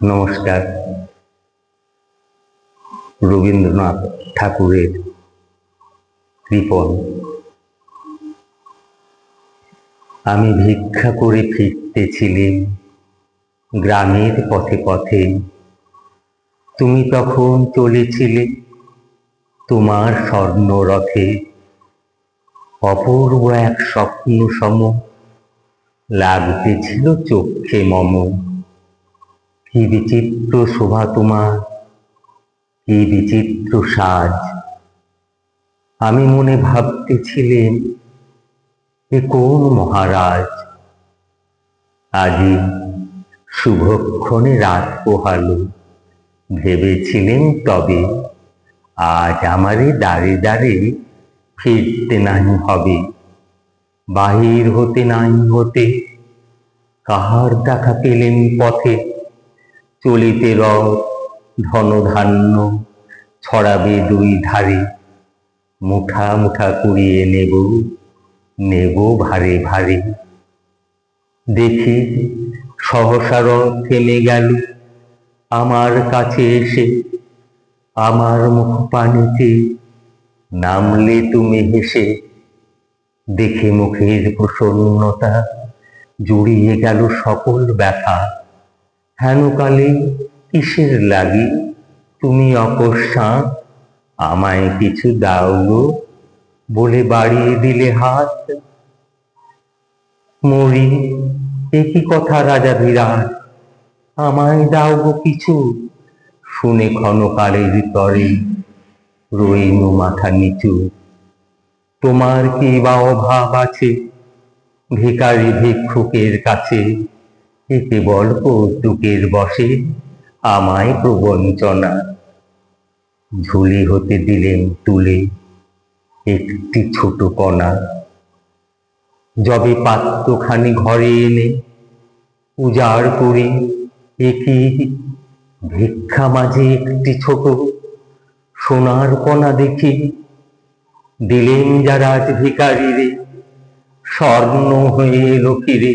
নমস্কার। রবীন্দ্রনাথ ঠাকুরের কৃপণ। আমি ভিক্ষা করে ফিরতেছিলেম গ্রামের পথে পথে। তুমি তখন চলেছিলে তোমার স্বর্ণরথে অপূর্ব এক স্বপ্ন সম লাগতেছিল চোখে মম। কি বিচিত্র শোভা তোমার? কি বিচিত্র সাজ? আমি মনে ভাবতেছিলেন এ কোন মহারাজ? আজি শুভক্ষণে রাত পোহালো। ভেবেছিলেন তবে আজ আমারে দাঁড়ে দাঁড়ে ফিরতে নাই হবে। বাহির হতে নাই হতে কাহার দেখা পেলেন পথে? চলিতে রথ ধনধান্য ছড়াবে দুই ধারে। মুঠা মুঠা কুড়িয়ে নেব নেব ভারে ভারে। দেখি সহসা রথ থেমে গেল আমার কাছে এসে। আমার মুখ পানিতে নামলে তুমি হেসে। দেখে মুখের প্রসন্নতা জুড়িয়ে গেল সকল ব্যথা। হেনকালে কিসের লাগি? তুমি অকস্মাৎ আমায় কিছু দাও গো, বলে বাড়িয়ে দিলে হাত। মরি একই কথা রাজা বিরাট? আমায় দাও গো কিছু। শুনে ক্ষণকালের তরে রইনু মাথা নিচু। তোমার কি বা অভাব আছে? ভিকারি ভিক্ষুকের কাছে এ কেবল কৌতুকের বসে আমায় প্রবঞ্চনা। ঝুলি হতে দিলেন তুলে একটি ছোট কণা। যবে পাত্রখানি ঘরে এনে উজাড় করে একই ভিক্ষা মাঝে একটি ছোট সোনার কণা দেখি দিলেন যারা আজ ভিকারিরে স্বর্ণ হয়ে এলো ফিরে।